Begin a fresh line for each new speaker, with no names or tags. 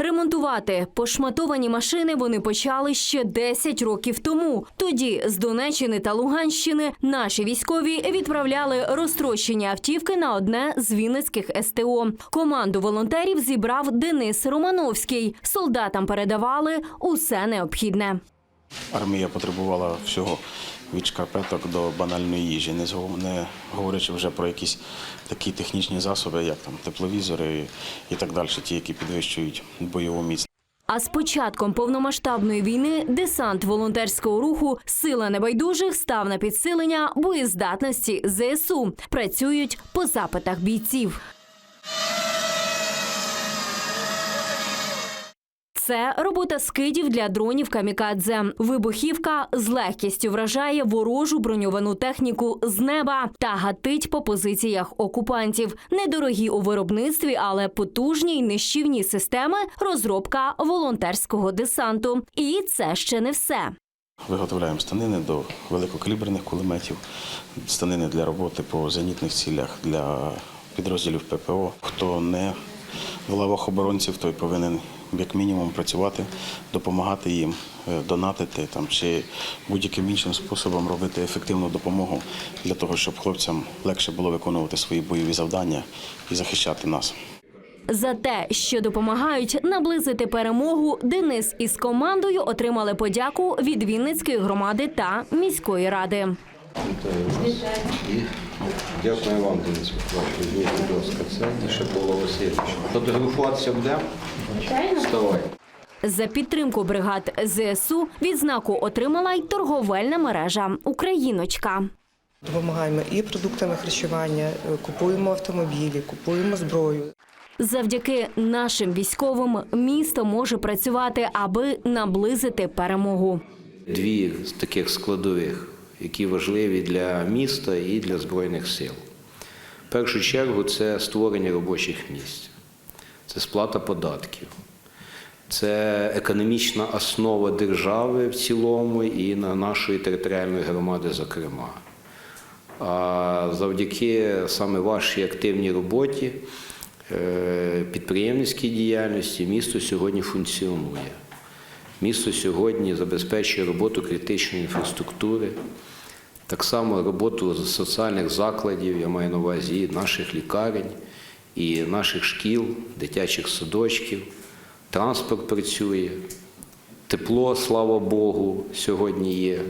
Ремонтувати пошматовані машини вони почали ще 10 років тому. Тоді з Донеччини та Луганщини наші військові відправляли розтрощені автівки на одне з вінницьких СТО. Команду волонтерів зібрав Денис Романовський. Солдатам передавали усе необхідне.
Армія потребувала всього від шкарпеток до банальної їжі, не говорячи вже про якісь такі технічні засоби, як там тепловізори і так далі, ті, які підвищують бойову міць.
А з початком повномасштабної війни десант волонтерського руху Сила небайдужих став на підсилення боєздатності ЗСУ. Працюють по запитах бійців. Це робота скидів для дронів камікадзе. Вибухівка з легкістю вражає ворожу броньовану техніку з неба та гатить по позиціях окупантів. Недорогі у виробництві, але потужні й нищівні системи розробка волонтерського десанту. І це ще не все.
Виготовляємо станини до великокаліберних кулеметів, станини для роботи по зенітних цілях для підрозділів ППО. Хто не в лавах оборонців, той повинен як мінімум працювати, допомагати їм, е, донатити там чи будь-яким іншим способом робити ефективну допомогу для того, щоб хлопцям легше було виконувати свої бойові завдання і захищати нас.
За те, що допомагають наблизити перемогу, Денис із командою отримали подяку від Вінницької громади та міської ради.
І дякую вам, Денис Миколаївич. Візьміть, будь ласка, це Павло Васильович. Фотографуватися буде? Вставай.
За підтримку бригад ЗСУ відзнаку отримала й торговельна мережа Україночка.
Допомагаємо і продуктами харчування, е, купуємо автомобілі, купуємо зброю.
Завдяки нашим військовим місто може працювати, аби наблизити перемогу.
Дві з таких складових, які важливі для міста і для Збройних сил. В першу чергу це створення робочих місць, це сплата податків, це економічна основа держави в цілому і на нашої територіальної громади, зокрема. А завдяки саме вашій активній роботі, е, підприємницькій діяльності місто сьогодні функціонує. Місто сьогодні забезпечує роботу критичної інфраструктури, так само роботу соціальних закладів, я маю на увазі і наших лікарень, і наших шкіл, дитячих садочків. Транспорт працює, тепло, слава Богу, сьогодні є.